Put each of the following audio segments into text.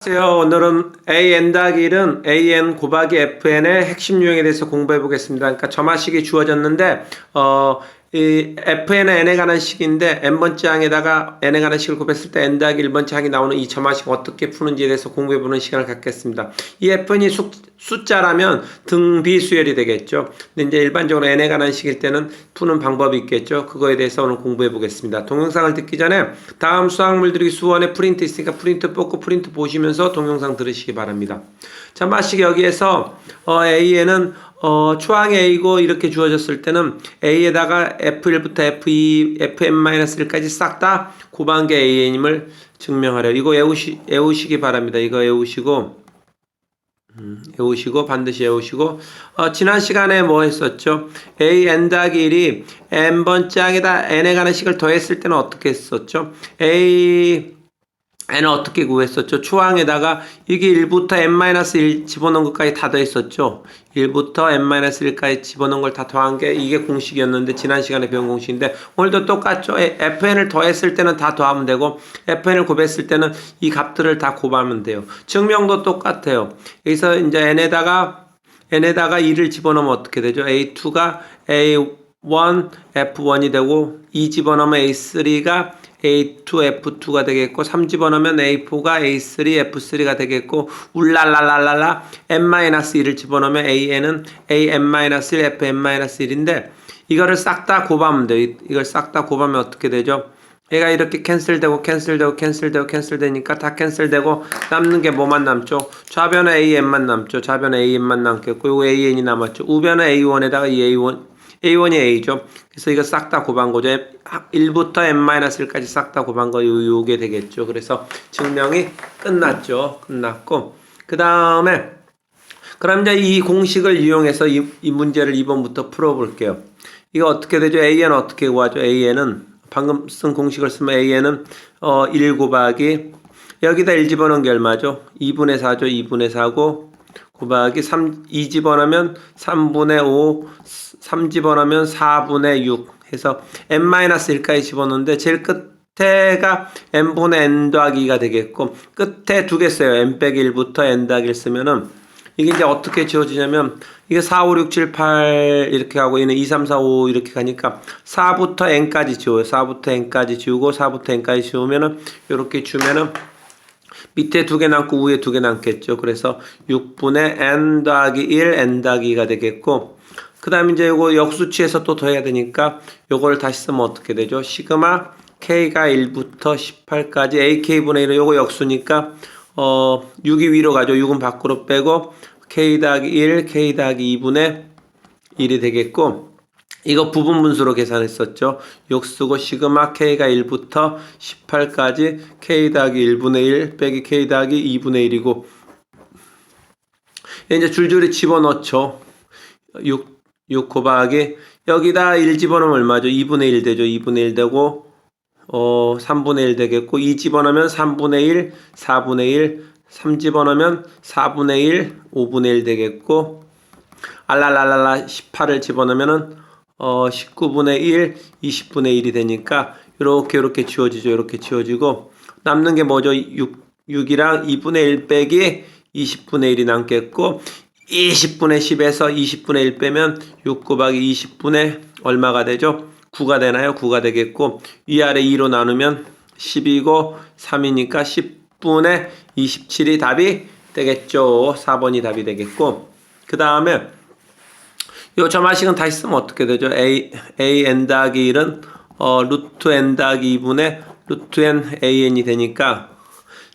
안녕하세요. 오늘은 AN 더하기 1은 AN 곱하기 FN의 핵심 유형에 대해서 공부해 보겠습니다. 그러니까 점화식이 주어졌는데, 어, 이 FN은 n에 관한 식인데 n번째 항에다가 n에 관한 식을 곱했을 때 n 더하기 1번째 항이 나오는 이 점화식 어떻게 푸는지에 대해서 공부해 보는 시간을 갖겠습니다. 이 FN이 수, 숫자라면 등비 수열이 되겠죠. 근데 이제 일반적으로 n에 관한 식일 때는 푸는 방법이 있겠죠. 그거에 대해서 오늘 공부해 보겠습니다. 동영상을 듣기 전에 다음 수학물 들이 수원에 프린트 있으니까 프린트 뽑고 프린트 보시면서 동영상 들으시기 바랍니다. 점화식 여기에서 어, A에는 어, 초항이 A고 이렇게 주어졌을 때는 A에다가 F1부터 F2, Fn-1까지 싹 다 곱한 게 AN임을 증명하려. 이거 외우시, 외우시기 바랍니다. 이거 외우시고, 음, 외우시고, 반드시 외우시고, 어, 지난 시간에 뭐 했었죠? A, N 더하기 1이 N번째 항에다 N에 관한 식을 더했을 때는 어떻게 했었죠? A, n은 어떻게 구했었죠? 초항에다가 이게 1부터 n-1 집어넣은 것까지 다 더했었죠? 1부터 n-1까지 집어넣은 걸 다 더한 게 이게 공식이었는데 지난 시간에 배운 공식인데 오늘도 똑같죠? 에, fn을 더했을 때는 다 더하면 되고 fn을 곱했을 때는 이 값들을 다 곱하면 돼요. 증명도 똑같아요. 여기서 이제 n에다가 n에다가 2를 집어넣으면 어떻게 되죠? a2가 a1, f1이 되고 2 집어넣으면 a3가 A2, F2가 되겠고 3 집어넣으면 A4가 A3, F3가 되겠고 울랄랄랄랄라 N-1을 집어넣으면 AN은 AN-1, FN-1인데 이거를 싹 다 곱하면 돼요. 이걸 싹 다 곱하면 어떻게 되죠? 얘가 이렇게 캔슬되고 캔슬되고 캔슬되고 캔슬되니까 다 캔슬되고 남는 게 뭐만 남죠? 좌변에 AN만 남죠. 좌변에 AN만 남겠고 요 AN이 남았죠. 우변에 A1에다가 이 A1 A1이 A죠. 그래서 이거 싹 다 곱한 거죠. 1부터 n-1까지 싹 다 곱한 거 요, 요게 되겠죠. 그래서 증명이 끝났죠. 끝났고 그 다음에 그럼 이제 이 공식을 이용해서 이, 이 문제를 2번부터 풀어볼게요. 이거 어떻게 되죠? AN 어떻게 구하죠? AN은 방금 쓴 공식을 쓰면 AN은 어, 1 곱하기 여기다 1 집어넣은 게 얼마죠? 2분의 4죠. 2분의 4고 곱하기 3, 2 집어넣으면 3분의 5, 3 집어넣으면 4분의 6 해서 n-1까지 집어넣는데 제일 끝에가 n분의 n 더하기 2가 되겠고 끝에 두 개 써요. n 빼기 1부터 n 더하기 1 쓰면은 이게 이제 어떻게 지워지냐면 이게 4, 5, 6, 7, 8 이렇게 하고 얘는 2, 3, 4, 5 이렇게 가니까 4부터 n까지 지워요. 4부터 n까지 지우고 4부터 n까지 지우면은 이렇게 주면은 밑에 두 개 남고 위에 두 개 남겠죠. 그래서 6분의 n 더하기 1, n 더하기 2가 되겠고 그 다음에 이제 이거 역수치에서 또 더해야 되니까 요걸 다시 쓰면 어떻게 되죠? 시그마 k가 1부터 18까지 ak분의 1은 요거 역수니까 어 6이 위로 가죠. 6은 밖으로 빼고 k 더하기 1, k 더하기 2분의 1이 되겠고 이거 부분 분수로 계산했었죠. 욕쓰고 시그마 k가 1부터 18까지 k 더하기 1분의 1 빼기 k 더하기 2분의 1이고 이제 줄줄이 집어넣죠. 6, 6 곱하기 여기다 1 집어넣으면 얼마죠? 2분의 1 되죠. 2분의 1 되고 어 3분의 1 되겠고 2 집어넣으면 3분의 1, 4분의 1, 3 집어넣으면 4분의 1, 5분의 1 되겠고 알랄랄랄라 18을 집어넣으면은 어 19분의 1, 20분의 1이 되니까 이렇게 이렇게 지워지죠. 이렇게 지워지고 남는 게 뭐죠? 6 6이랑 2분의 1 빼기 20분의 1이 남겠고 20분의 10에서 20분의 1 빼면 6 곱하기 20분의 얼마가 되죠? 9가 되나요? 9가 되겠고 위아래 2로 나누면 10이고 3이니까 10분의 27이 답이 되겠죠. 4번이 답이 되겠고 그 다음에 요 점화식은 다시 쓰면 어떻게 되죠? a a n 더하기 1은 어 루트 n 더하기 2분의 루트 n a n이 되니까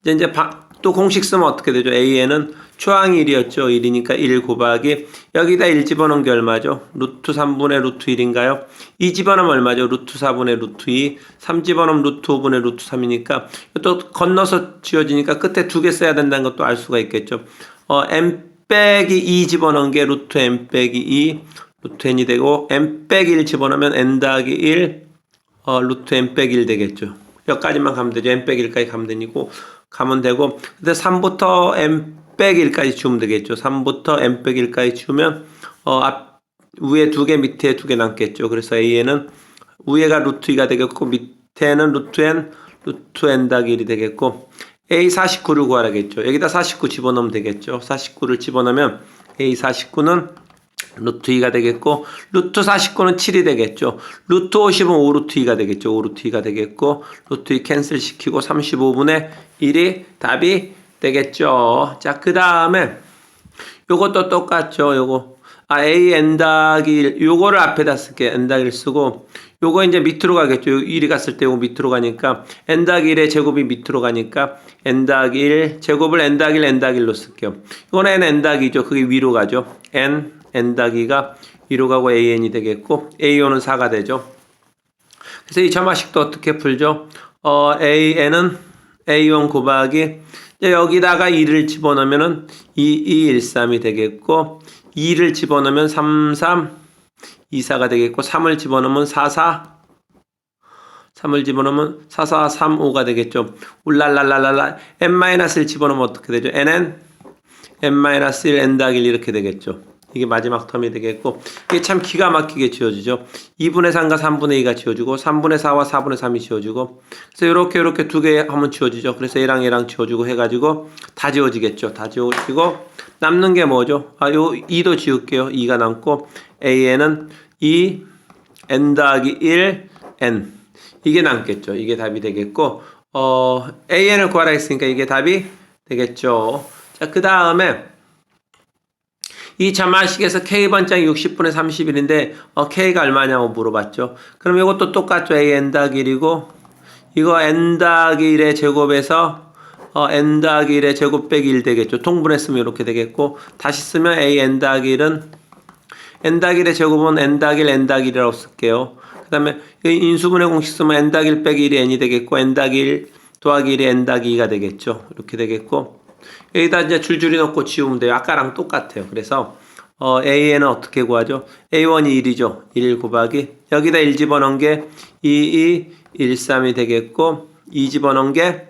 이제 이제 바, 또 공식 쓰면 어떻게 되죠? a n은 초항이 1이었죠. 1이니까 1 곱하기 여기다 1 집어넣은 게 얼마죠? 루트 3분의 루트 1인가요? 2 집어넣으면 얼마죠? 루트 4분의 루트 2 3 집어넣으면 루트 5분의 루트 3이니까 또 건너서 지워지니까 끝에 두 개 써야 된다는 것도 알 수가 있겠죠. 어, m 빼기 2 집어넣은 게 루트 n 빼기 2 루트 n이 되고 n 빼기 1 집어넣으면 n 더하기 1 어, 루트 n 빼기 1 되겠죠. 여기까지만 가면 되죠. n 빼기 1까지 가면 되고 가면 되고 근데 3부터 n 빼기 1까지 지우면 되겠죠. 3부터 n 빼기 1까지 지우면 어, 앞 위에 두 개 밑에 두 개 남겠죠. 그래서 a는 위에가 루트 2가 되겠고 밑에는 루트 n 루트 n 더하기 1이 되겠고 A 49를 구하라겠죠. 여기다 49 집어넣으면 되겠죠. 49를 집어넣으면 A 49는 루트 2가 되겠고 루트 49는 7이 되겠죠. 루트 50은 5 루트 2가 되겠죠. 5 루트 2가 되겠고 루트 2 캔슬 시키고 35분의 1이 답이 되겠죠. 자, 그 다음에 요것도 똑같죠. 요거 아 a 1 요거를 앞에다 쓸게 1 쓰고 요거 이제 밑으로 가겠죠. 요 1이 갔을 때 요거 밑으로 가니까 더하기 1의 제곱이 밑으로 가니까 더하기 1 제곱을 더하기 1 n 더하기 1로 쓸게요. 이거는 n 더하기죠. 그게 위로 가죠. n n 더하기가 위로 가고 an이 되겠고 a5는 4가 되죠. 그래서 이 점화식도 어떻게 풀죠? 어 an은 a1 곱하기 여기다가 2를 집어넣으면은 2, 2, 1, 3이 되겠고 2를 집어넣으면 3, 3, 2, 4가 되겠고 3을 집어넣으면 4, 4 3을 집어넣으면 4, 4, 3, 5가 되겠죠. 울랄랄랄랄라 n-를 집어넣으면 어떻게 되죠? nn n-1 n 더하기 1 이렇게 되겠죠. 이게 마지막 텀이 되겠고 이게 참 기가 막히게 지워지죠. 2분의 3과 3분의 2가 지워지고 3분의 4와 4분의 3이 지워지고 그래서 이렇게 이렇게 두개 하면 지워지죠. 그래서 얘랑 얘랑 지워지고 해가지고 다 지워지겠죠. 다 지워지고 남는 게 뭐죠? 아, 요 2도 지울게요. 2가 남고 AN은 2 N 더하기 1 N 이게 남겠죠. 이게 답이 되겠고 어 AN을 구하라 했으니까 이게 답이 되겠죠. 자, 그 다음에 이 자마식에서 K번장이 60분의 30일인데 어, K가 얼마냐고 물어봤죠. 그럼 이것도 똑같죠. A n 더하기 1이고 이거 n 더하기 1의 제곱에서 어, n 더하기 1의 제곱 빼기 1 되겠죠. 통분했으면 이렇게 되겠고 다시 쓰면 a n 더하기 1은 n 더하기 1의 제곱은 n 더하기 1 n 더하기 1이라고 쓸게요. 그 다음에 인수분해 공식 쓰면 n 더하기 1 빼기 1이 n이 되겠고 n 더하기 1 더하기 1이 n 더하기 2가 되겠죠. 이렇게 되겠고 여기다 이제 줄줄이 넣고 지우면 돼요. 아까랑 똑같아요. 그래서 어, AN은 어떻게 구하죠? A1이 1이죠. 1 곱하기 여기다 1 집어넣은 게 2, 2, 1, 3이 되겠고 2 집어넣은 게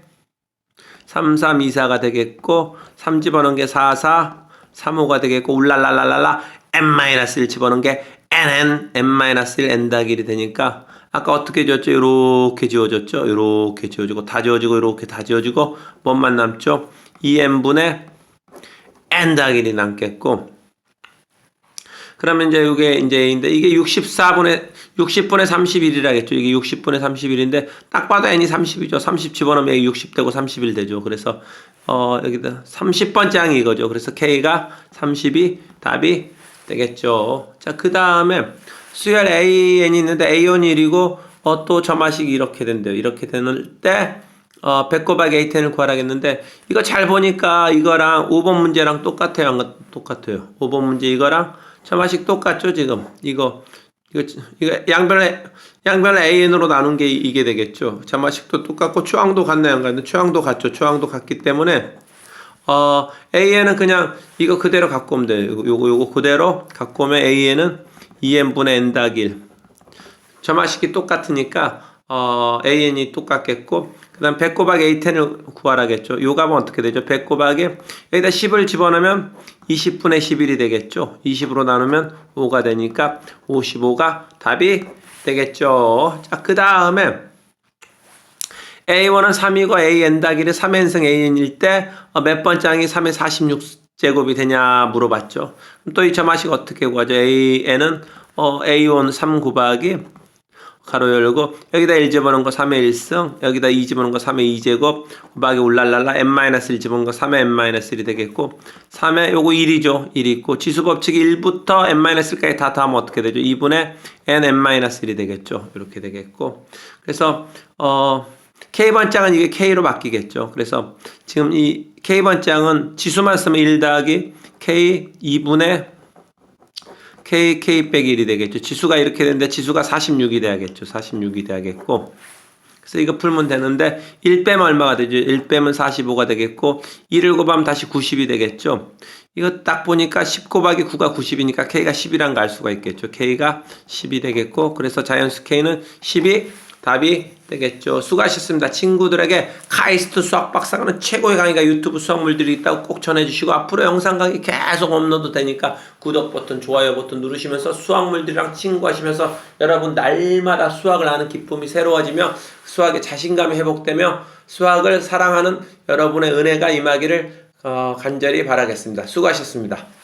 3, 3, 2, 4가 되겠고 3 집어넣은 게 4, 4, 3, 5가 되겠고 울랄랄랄랄라 n-1 집어넣은 게 nn, n-1, n 더하기 1이 되니까 아까 어떻게 지웠죠? 이렇게 지워졌죠? 이렇게 지워지고 다 지워지고 이렇게 다 지워지고 뭔만 남죠? 2n분의 n 1이 남겠고 그러면 이제 이게 이제 인데 이게 64분의 60분의 31이라겠죠. 이게 60분의 31인데 딱 봐도 n이 30이죠. 30 집어넣으면 여기 60 되고 31 되죠. 그래서 어 여기다 30번째 항이 이거죠. 그래서 k가 30이 답이 되겠죠. 자, 그다음에 수열 an이 있는데 a1이 1이고 어, 또 점화식이 이렇게 된대요. 이렇게 되는 때 어, 100 곱하기 a10을 구하라겠는데 이거 잘 보니까 이거랑 5번 문제랑 똑같아요. 안 똑같아요. 5번 문제 이거랑 점화식 똑같죠, 지금. 이거 이거 이거 양변에 양변을 AN으로 나눈 게 이게 되겠죠. 점화식도 똑같고 추항도 같나요, 안 같나요? 추항도 같죠. 추항도 같기 때문에 어, AN은 그냥 이거 그대로 갖고 오면 돼요. 요거 요거, 그대로 갖고 오면 AN은 2n분의 n 더하기 1. 점화식이 똑같으니까 어, AN이 똑같겠고 그 다음 100 곱하기 A10을 구하라겠죠. 요 값은 어떻게 되죠? 100 곱하기 여기다 10을 집어넣으면 20분의 11이 되겠죠. 20으로 나누면 5가 되니까 55가 답이 되겠죠. 자, 그 다음에 A1은 3이고 AN 더하기를 3n승 AN일 때 몇 번장이 3의 46제곱이 되냐 물어봤죠. 또 이 점화식 어떻게 구하죠? AN은 어, A1 3 곱하기 가로 열고 여기다 1 집어넣은 거 3의 1승 여기다 2 집어넣은 거 3의 2제곱 곱하기 울랄랄라 n-1 집어넣은 거 3의 n-1이 되겠고 3의 요거 1이죠. 1이 있고 지수 법칙이 1부터 n-1까지 다 더하면 어떻게 되죠? 2분의 n n-1이 되겠죠. 이렇게 되겠고 그래서 어 K번장은 이게 K로 바뀌겠죠. 그래서 지금 이 K번장은 지수만 쓰면 1 더하기 K 2분의 K, K 빼기 1이 되겠죠. 지수가 이렇게 되는데 지수가 46이 돼야겠죠. 46이 돼야겠고. 그래서 이거 풀면 되는데 1 빼면 얼마가 되죠? 1 빼면 45가 되겠고 1을 곱하면 다시 90이 되겠죠. 이거 딱 보니까 10 곱하기 9가 90이니까 K가 10이란 걸 알 수가 있겠죠. K가 10이 되겠고 그래서 자연수 K는 10이 답이 되겠죠. 수고하셨습니다. 친구들에게 카이스트 수학 박사가는 최고의 강의가 유튜브 수학물들이 있다고 꼭 전해주시고 앞으로 영상 강의 계속 업로드 되니까 구독 버튼, 좋아요 버튼 누르시면서 수학물들이랑 친구하시면서 여러분 날마다 수학을 하는 기쁨이 새로워지며 수학의 자신감이 회복되며 수학을 사랑하는 여러분의 은혜가 임하기를 어, 간절히 바라겠습니다. 수고하셨습니다.